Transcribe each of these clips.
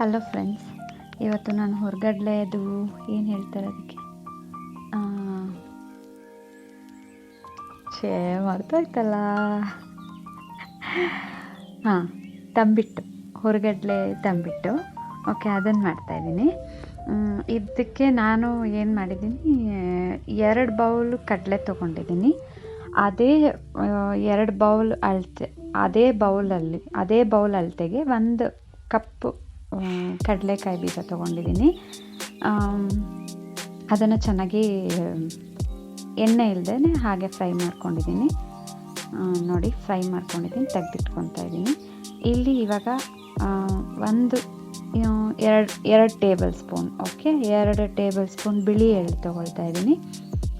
Hello friends ಇವತ್ತು ನಾನು ಹೊರಗಡ್ಲೆದು ಏನು ಹೇಳ್ತಾರೆ ಅದಕ್ಕೆ? ಛೇ, ಮರ್ತೋಯ್ತಲ್ಲ. ಹಾಂ, ತಂಬಿಟ್ಟು, ಹೊರಗಡ್ಲೆ ತಂಬಿಟ್ಟು. ಓಕೆ ಅದನ್ನು ಮಾಡ್ತಾಯಿದ್ದೀನಿ ಇದಕ್ಕೆ ನಾನು ಏನು ಮಾಡಿದ್ದೀನಿ, ಎರಡು ಬೌಲ್ ಕಡಲೆ ತೊಗೊಂಡಿದ್ದೀನಿ. ಅದೇ ಎರಡು ಬೌಲ್ ಅಳತೆ, ಅದೇ ಬೌಲಲ್ಲಿ, ಅದೇ ಬೌಲ್ ಅಳತೆಗೆ ಒಂದು ಕಪ್ಪು ಕಡಲೆಕಾಯಿ ಬೀಜ ತೊಗೊಂಡಿದ್ದೀನಿ. ಅದನ್ನು ಚೆನ್ನಾಗಿ, ಎಣ್ಣೆ ಇಲ್ಲದೇ ಹಾಗೆ ಫ್ರೈ ಮಾಡ್ಕೊಂಡಿದ್ದೀನಿ. ನೋಡಿ, ಫ್ರೈ ಮಾಡ್ಕೊಂಡಿದ್ದೀನಿ ತೆಗೆದಿಟ್ಕೊತಾ ಇದ್ದೀನಿ. ಇಲ್ಲಿ ಇವಾಗ ಒಂದು ಎರಡು ಎರಡು ಟೇಬಲ್ ಸ್ಪೂನ್, ಓಕೆ? ಎರಡು ಟೇಬಲ್ ಸ್ಪೂನ್ ಬಿಳಿ ಎಳ್ಳು ತೊಗೊಳ್ತಾ ಇದ್ದೀನಿ.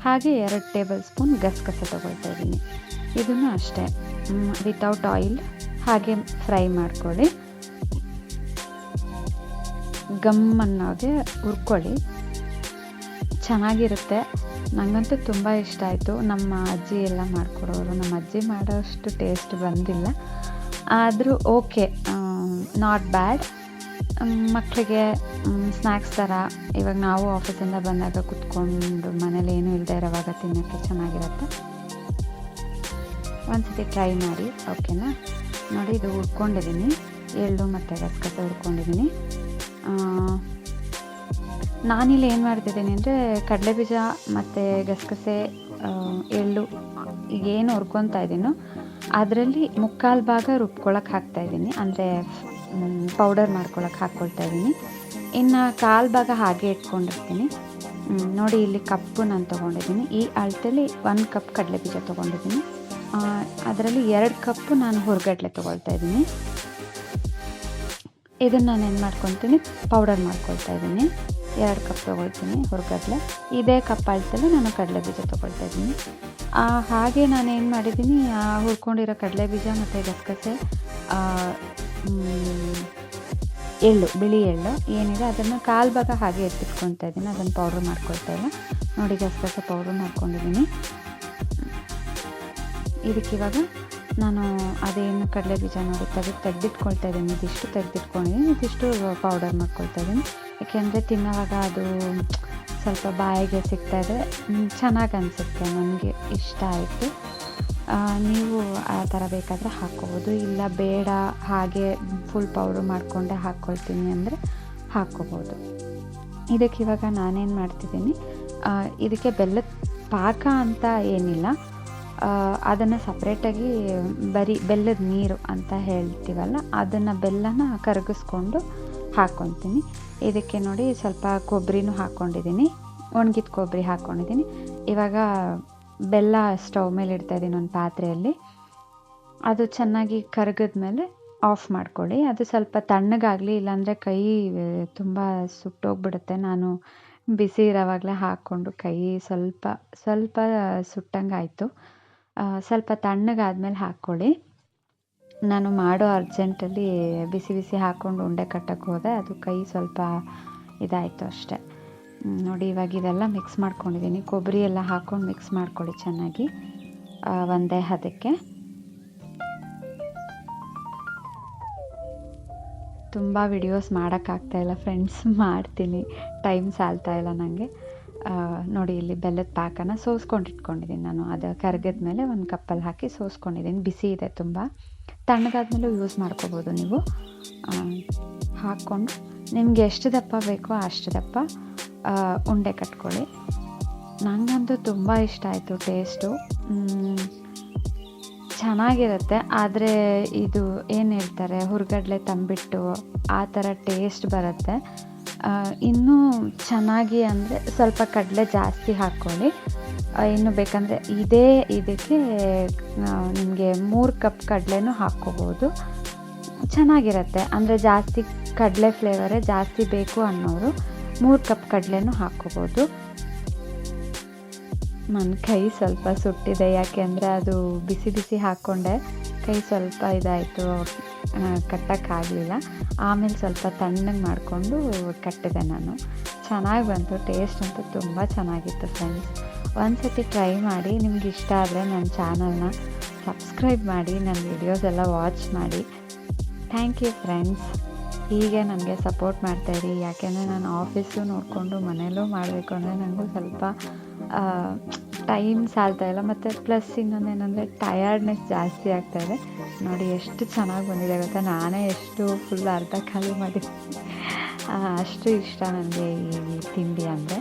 ಹಾಗೆ ಎರಡು ಟೇಬಲ್ ಸ್ಪೂನ್ ಗಸಗಸೆ ತೊಗೊಳ್ತಾ ಇದ್ದೀನಿ. ಇದನ್ನು ಅಷ್ಟೇ. ವಿತೌಟ್ ಆಯಿಲ್ ಹಾಗೆ ಫ್ರೈ ಮಾಡ್ಕೊಳ್ಳಿ. ಗಮ್ ಹುರ್ಕೊಳ್ಳಿ. ಚೆನ್ನಾಗಿರುತ್ತೆ. ನನಗಂತೂ ತುಂಬ ಇಷ್ಟ ಆಯಿತು. ನಮ್ಮ ಅಜ್ಜಿ ಎಲ್ಲ ಮಾಡಿಕೊಡೋರು. ನಮ್ಮ ಅಜ್ಜಿ ಮಾಡೋಷ್ಟು ಟೇಸ್ಟ್ ಬಂದಿಲ್ಲ. ಆದರೂ ಓಕೆ ನಾಟ್ ಬ್ಯಾಡ್ ಮಕ್ಕಳಿಗೆ ಸ್ನ್ಯಾಕ್ಸ್ ಥರ ಇವಾಗ ನಾವು ಆಫೀಸಿಂದ ಬಂದಾಗ ಕುತ್ಕೊಂಡು ಮನೇಲಿ ಏನೂ ಇಲ್ಲದೆ ಇರೋವಾಗ ತಿನ್ನೋಕ್ಕೆ ಚೆನ್ನಾಗಿರುತ್ತೆ. ಒಂದ್ಸತಿ ಟ್ರೈ ಮಾಡಿ ಓಕೆನಾ ನೋಡಿ, ಇದು ಹುರ್ಕೊಂಡಿದ್ದೀನಿ ಎಳ್ಳು ಮತ್ತು ಗಸಗಸೆ ಹುರ್ಕೊಂಡಿದ್ದೀನಿ ನಾನಿಲ್ಲಿ ಏನು ಮಾಡ್ತಿದ್ದೀನಿ ಅಂದರೆ ಕಡಲೆಬೀಜ ಮತ್ತು ಗಸಗಸೆ ಎಳ್ಳು ಏನು ಹುರ್ಕೊತಾ ಇದ್ದೀನೋ. ಅದರಲ್ಲಿ ಮುಕ್ಕಾಲು ಭಾಗ ರುಬ್ಕೊಳಕ್ಕೆ ಹಾಕ್ತಾಯಿದ್ದೀನಿ ಅಂದರೆ ಪೌಡರ್ ಮಾಡ್ಕೊಳಕ್ಕೆ ಹಾಕ್ಕೊಳ್ತಾ ಇದ್ದೀನಿ. ಇನ್ನು ಕಾಲು ಭಾಗ ಹಾಗೆ ಇಟ್ಕೊಂಡಿರ್ತೀನಿ. ನೋಡಿ ಇಲ್ಲಿ ಕಪ್ಪು ನಾನು ತೊಗೊಂಡಿದ್ದೀನಿ. ಈ ಅಳತೆಯಲ್ಲಿ ಒಂದು ಕಪ್ ಕಡಲೆಬೀಜ ತೊಗೊಂಡಿದ್ದೀನಿ. ಅದರಲ್ಲಿ ಎರಡು ಕಪ್ಪು ನಾನು ಹುರ್ಗಡ್ಲೆ ತೊಗೊಳ್ತಾ ಇದ್ದೀನಿ. ಇದನ್ನು ನಾನು ಏನು ಮಾಡ್ಕೊತೀನಿ? ಪೌಡರ್ ಮಾಡ್ಕೊಳ್ತಾ ಇದ್ದೀನಿ ಎರಡು ಕಪ್ ತೊಗೊಳ್ತೀನಿ ಹುರ್ಗಡ್ಲೆ. ಇದೇ ಕಪ್ ಅಳತೆಲಿ ನಾನು ಕಡಲೆ ಬೀಜ ತೊಗೊಳ್ತಾ ಇದ್ದೀನಿ ಹಾಗೆ ನಾನು ಏನು ಮಾಡಿದ್ದೀನಿ ಆ, ಹುರ್ಕೊಂಡಿರೋ ಕಡಲೆ ಬೀಜ ಮತ್ತು ಗಸಗಸೆ ಎಳ್ಳು, ಬಿಳಿ ಎಳ್ಳು ಏನಿದೆ ಅದನ್ನು ಕಾಲು ಭಾಗ ಹಾಗೆ ಎತ್ತಿಟ್ಕೊತಾ ಇದ್ದೀನಿ ಅದನ್ನು ಪೌಡ್ರ್ ಮಾಡ್ಕೊಳ್ತಾ ಇಲ್ಲ. ನೋಡಿ ಗಸಗಸೆ ಪೌಡ್ರ್ ಮಾಡ್ಕೊಂಡಿದ್ದೀನಿ ಇದಕ್ಕೆ ಇವಾಗ ನಾನು ಅದೇನು ಕಡಲೆ ಬೀಜ ನೋಡಿ ತೆಗೆದು ತೆಗೆದಿಟ್ಕೊಳ್ತಾ ಇದ್ದೀನಿ. ಇದಿಷ್ಟು ತೆಗೆದಿಟ್ಕೊಂಡಿದ್ದೀನಿ ಇದಿಷ್ಟು ಪೌಡರ್ ಮಾಡ್ಕೊಳ್ತಾ ಇದ್ದೀನಿ. ಯಾಕೆಂದರೆ ತಿನ್ನೋವಾಗ ಅದು ಸ್ವಲ್ಪ ಬಾಯಿಗೆ ಸಿಗ್ತಾ ಇದ್ರೆ ಚೆನ್ನಾಗಿ ಅನಿಸುತ್ತೆ ನನಗೆ. ಇಷ್ಟ ಆಯಿತು. ನೀವು ಆ ಥರ ಬೇಕಾದರೆ ಹಾಕ್ಕೋಬೋದು. ಇಲ್ಲ ಬೇಡ, ಹಾಗೆ ಫುಲ್ ಪೌಡ್ರ್ ಮಾಡಿಕೊಂಡೆ ಹಾಕ್ಕೊಳ್ತೀನಿ ಅಂದರೆ ಹಾಕ್ಕೋಬೋದು. ಇದಕ್ಕೆ ಇವಾಗ ನಾನೇನು ಮಾಡ್ತಿದ್ದೀನಿ? ಇದಕ್ಕೆ ಬೆಲ್ಲದ ಪಾಕ ಅಂತ ಏನಿಲ್ಲ. ಅದನ್ನು ಸಪ್ರೇಟಾಗಿ ಬರೀ ಬೆಲ್ಲದ ನೀರು ಅಂತ ಹೇಳ್ತೀವಲ್ಲ, ಅದನ್ನು ಬೆಲ್ಲನ ಕರಗಿಸ್ಕೊಂಡು ಹಾಕ್ಕೊತೀನಿ ಇದಕ್ಕೆ ನೋಡಿ ಸ್ವಲ್ಪ ಕೊಬ್ಬರಿನೂ ಹಾಕ್ಕೊಂಡಿದ್ದೀನಿ ಒಣಗಿದ ಕೊಬ್ಬರಿ ಹಾಕ್ಕೊಂಡಿದ್ದೀನಿ ಇವಾಗ ಬೆಲ್ಲ ಸ್ಟವ್ ಮೇಲೆ ಇಡ್ತಾ ಇದ್ದೀನಿ ಒಂದು ಪಾತ್ರೆಯಲ್ಲಿ. ಅದು ಚೆನ್ನಾಗಿ ಕರಗಿದ್ಮೇಲೆ ಆಫ್ ಮಾಡ್ಕೊಳ್ಳಿ. ಅದು ಸ್ವಲ್ಪ ತಣ್ಣಗಾಗಲಿ, ಇಲ್ಲಾಂದರೆ ಕೈ ತುಂಬ ಸುಟ್ಟೋಗ್ಬಿಡುತ್ತೆ. ನಾನು ಬಿಸಿ ಇರೋವಾಗಲೇ ಹಾಕ್ಕೊಂಡು ಕೈ ಸ್ವಲ್ಪ ಸ್ವಲ್ಪ ಸುಟ್ಟಂಗಾಯಿತು. ಸ್ವಲ್ಪ ತಣ್ಣಗಾದ್ಮೇಲೆ ಹಾಕ್ಕೊಳ್ಳಿ. ನಾನು ಮಾಡೋ ಅರ್ಜೆಂಟಲ್ಲಿ ಬಿಸಿ ಬಿಸಿ ಹಾಕ್ಕೊಂಡು ಉಂಡೆ ಕಟ್ಟಕ್ಕೆ ಹೋದೆ. ಅದು ಕೈ ಸ್ವಲ್ಪ ಇದಾಯಿತು ಅಷ್ಟೆ. ನೋಡಿ, ಇವಾಗ ಇದೆಲ್ಲ ಮಿಕ್ಸ್ ಮಾಡ್ಕೊಂಡಿದ್ದೀನಿ. ಕೊಬ್ಬರಿ ಎಲ್ಲ ಹಾಕ್ಕೊಂಡು ಮಿಕ್ಸ್ ಮಾಡ್ಕೊಳ್ಳಿ ಚೆನ್ನಾಗಿ. ಒಂದೇ ಹದಕ್ಕೆ. ತುಂಬ ವಿಡಿಯೋಸ್ ಮಾಡೋಕ್ಕಾಗ್ತಾಯಿಲ್ಲ ಫ್ರೆಂಡ್ಸ್ ಮಾಡ್ತೀನಿ. ಟೈಮ್ ಸಾಲ್ತಾ ಇಲ್ಲ ನನಗೆ ನೋಡಿ ಇಲ್ಲಿ ಬೆಲ್ಲದ ಪಾಕನ ಸೋಸ್ಕೊಂಡು ಇಟ್ಕೊಂಡಿದ್ದೀನಿ ನಾನು. ಅದು ಕರಗಿದ ಮೇಲೆ ಒಂದು ಕಪ್ಪಲ್ಲಿ ಹಾಕಿ ಸೋಸ್ಕೊಂಡಿದ್ದೀನಿ. ಬಿಸಿ ಇದೆ ತುಂಬ. ತಣ್ಣಗಾದ್ಮೇಲೂ ಯೂಸ್ ಮಾಡ್ಕೋಬೋದು ನೀವು. ಹಾಕ್ಕೊಂಡು ನಿಮಗೆ ಎಷ್ಟು ದಪ್ಪ ಬೇಕೋ ಅಷ್ಟು ದಪ್ಪ ಉಂಡೆ ಕಟ್ಕೊಳ್ಳಿ. ನನಗಂತೂ ತುಂಬ ಇಷ್ಟ ಆಯಿತು ಟೇಸ್ಟು ಚೆನ್ನಾಗಿರುತ್ತೆ. ಆದರೆ ಇದು ಏನು ಹೇಳ್ತಾರೆ, ಹುರ್ಗಡ್ಲೆ ತಂಬಿಟ್ಟು ಆ ಥರ ಟೇಸ್ಟ್ ಬರುತ್ತೆ. ಇನ್ನೂ ಚೆನ್ನಾಗಿ ಅಂದರೆ ಸ್ವಲ್ಪ ಕಡಲೆ ಜಾಸ್ತಿ ಹಾಕ್ಕೊಳ್ಳಿ ಇನ್ನು ಬೇಕಂದರೆ ಇದೇ ಇದಕ್ಕೆ ನಿಮಗೆ ಮೂರು ಕಪ್ ಕಡಲೆನೂ ಹಾಕ್ಕೋಬೋದು. ಚೆನ್ನಾಗಿರುತ್ತೆ. ಅಂದರೆ ಜಾಸ್ತಿ ಕಡಲೆ ಫ್ಲೇವರೇ ಜಾಸ್ತಿ ಬೇಕು ಅನ್ನೋರು ಮೂರು ಕಪ್ ಕಡಲೆನೂ ಹಾಕ್ಕೋಬೋದು. ನನ್ನ ಕೈ ಸ್ವಲ್ಪ ಸುಟ್ಟಿದೆ ಯಾಕೆಂದರೆ ಅದು ಬಿಸಿ ಬಿಸಿ ಹಾಕ್ಕೊಂಡೆ. ಕೈ ಸ್ವಲ್ಪ ಇದಾಯಿತು. ಕಟ್ಟೋಕ್ಕಾಗಲಿಲ್ಲ. ಆಮೇಲೆ ಸ್ವಲ್ಪ ತಣ್ಣಗೆ ಮಾಡಿಕೊಂಡು ಕಟ್ಟಿದೆ ನಾನು. ಚೆನ್ನಾಗಿ ಬಂತು ಟೇಸ್ಟ್ ಅಂತೂ ತುಂಬ ಚೆನ್ನಾಗಿತ್ತು ಫ್ರೆಂಡ್ಸ್ ಒಂದ್ಸತಿ ಟ್ರೈ ಮಾಡಿ, ನಿಮ್ಗೆ ಇಷ್ಟ ಆದರೆ ನನ್ನ ಚಾನಲ್ನ ಸಬ್ಸ್ಕ್ರೈಬ್ ಮಾಡಿ ನನ್ನ ವಿಡಿಯೋಸ್ ಎಲ್ಲ ವಾಚ್ ಮಾಡಿ. ಥ್ಯಾಂಕ್ ಯು ಫ್ರೆಂಡ್ಸ್ ಹೀಗೆ ನನಗೆ ಸಪೋರ್ಟ್ ಮಾಡ್ತಾಯಿರಿ ಯಾಕೆಂದರೆ ನಾನು ಆಫೀಸು ನೋಡಿಕೊಂಡು ಮನೆಯಲ್ಲೂ ಮಾಡಬೇಕು ಅಂದರೆ ನನಗೂ ಸ್ವಲ್ಪ ಟೈಮ್ ಸಾಲ್ತಾ ಇಲ್ಲ. ಮತ್ತು ಪ್ಲಸ್ ಇನ್ನೊಂದೇನೆಂದರೆ ಟಯರ್ಡ್ನೆಸ್ ಜಾಸ್ತಿ ಆಗ್ತಾಯಿದೆ. ನೋಡಿ ಎಷ್ಟು ಚೆನ್ನಾಗಿ ಬಂದಿದೆ ಗೊತ್ತಾ? ನಾನೇ ಎಷ್ಟು ಫುಲ್ ಅರ್ಧ ಖಾಲಿ ಮಾಡಿ ಅಷ್ಟು ಇಷ್ಟ ನನಗೆ ಈ ತಿಂಡಿ ಅಂದರೆ.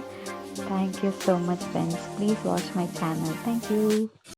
Thank you so much friends please watch my channel thank you